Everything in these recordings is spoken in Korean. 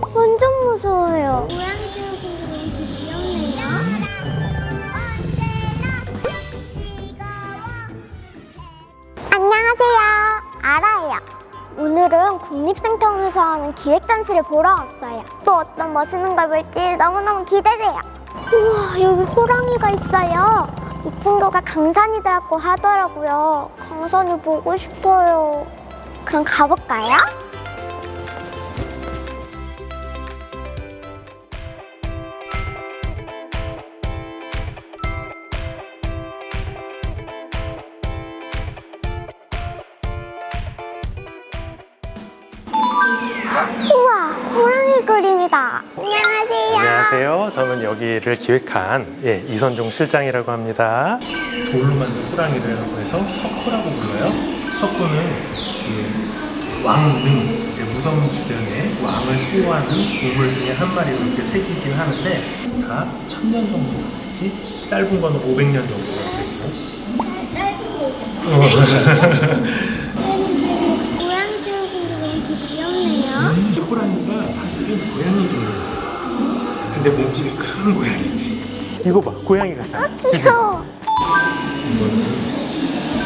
완전 무서워요. 고양이처럼 생긴 엄청 귀엽네요. 오늘은 국립생태원에서 하는 기획전시를 보러 왔어요. 또 어떤 멋있는 걸 볼지 너무너무 기대돼요. 우와, 여기 호랑이가 있어요. 이 친구가 강산이라고 하더라고요. 강산이 보고 싶어요. 그럼 가볼까요? 우와, 호랑이 그림이다. 안녕하세요. 안녕하세요. 저는 여기를 기획한 예, 이선종 실장이라고 합니다. 돌로 만든 호랑이라고 해서 석호라고 불러요. 석호는 그 왕릉, 이제 무덤 주변에 왕을 수호하는 동물 중에 한 마리로 이렇게 새기긴 하는데 다 천 년 정도 되지 짧은 거는 500년 정도가 되고 고양이처럼 생긴 엄청 귀엽네요. 이 호랑이가 사실은 고양이 종류예요. 근데 몸집이 큰 고양이지. 이거 봐, 고양이 같잖아. 귀여워. 이거는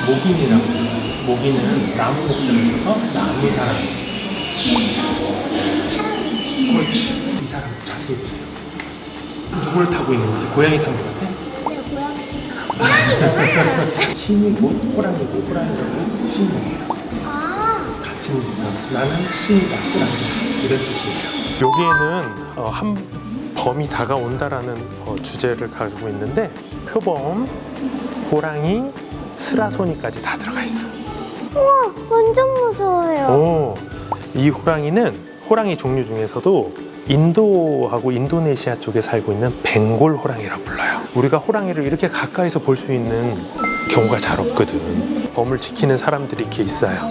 목인이라고 해요. 목인은 나무 목장을 써서 나무 사람. 그렇지. 이 사람 자세히 보세요. 누구를 타고 있는 것 같아? 고양이 탄것 같아? 신이 곧 호랑이고 호랑이가 곧 신이에요. 아, 같은 어, 나는 신이다 호랑이다 이런 뜻이에요. 여기에는 어, 한 범이 다가온다라는 어, 주제를 가지고 있는데 표범, 호랑이, 스라소니까지 다 들어가 있어. 우와, 완전 무서워요. 오, 이 호랑이는 호랑이 종류 중에서도 인도하고 인도네시아 쪽에 살고 있는 벵골 호랑이라고 불러요. 우리가 호랑이를 이렇게 가까이서 볼 수 있는 경우가 잘 없거든. 범을 지키는 사람들이 이렇게 있어요.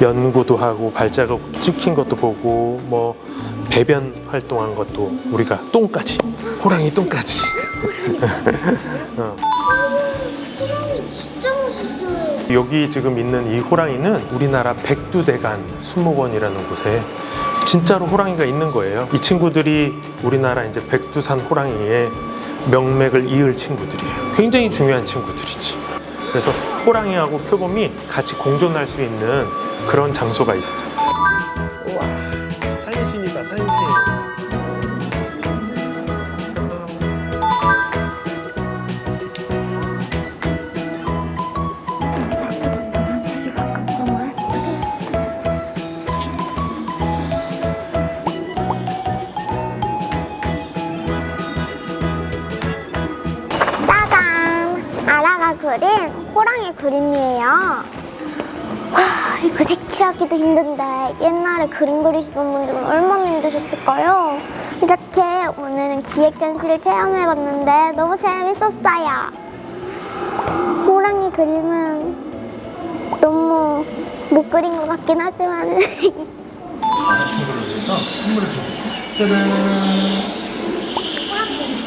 연구도 하고 발자국 찍힌 것도 보고 뭐 배변 활동한 것도 우리가 똥까지 호랑이 똥까지. 어. 여기 지금 있는 이 호랑이는 우리나라 백두대간 수목원이라는 곳에 진짜로 호랑이가 있는 거예요. 이 친구들이 우리나라 이제 백두산 호랑이의 명맥을 이을 친구들이에요. 굉장히 중요한 친구들이지. 그래서 호랑이하고 표범이 같이 공존할 수 있는 그런 장소가 있어. 우와, 산신이다, 산신. 그린 호랑이 그림이에요. 와, 이거 색칠하기도 힘든데 옛날에 그림 그리시던 분들은 얼마나 힘드셨을까요? 이렇게 오늘은 기획 전시를 체험해봤는데 너무 재밌었어요. 호랑이 그림은 너무 못 그린 것 같긴 하지만 다른 친구를 위해서 선물을 주고 있어. 짜잔.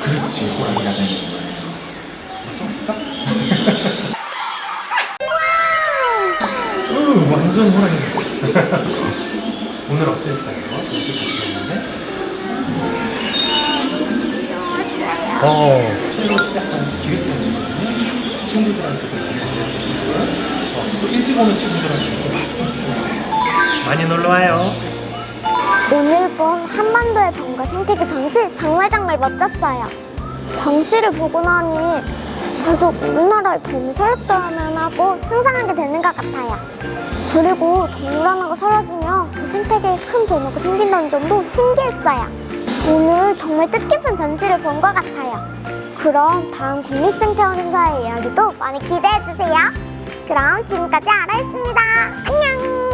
그렇지, 호랑이가 되는 거 완전 호랑이. 오늘 어땠어요? 전시 보시는데? 어, 새로 시작한 기획전시거든요. 친구들한테도 많이 알려주시고, 어, 또 일찍 오는 친구들한테도 말씀해 거예요. 많이 놀러 와요. 오늘 본 한반도의 병과 생태계 전시 정말 정말 멋졌어요. 전시를 보고 나니 계속 우리나라의 범이 살았다면 하고 상상하게 되는 것 같아요. 그리고 동물 하나가 사라지면 그 생태계에 큰 변화가 생긴다는 점도 신기했어요. 오늘 정말 뜻깊은 전시를 본 것 같아요. 그럼 다음 국립생태원에서의 이야기도 많이 기대해주세요. 그럼 지금까지 아라였습니다. 안녕!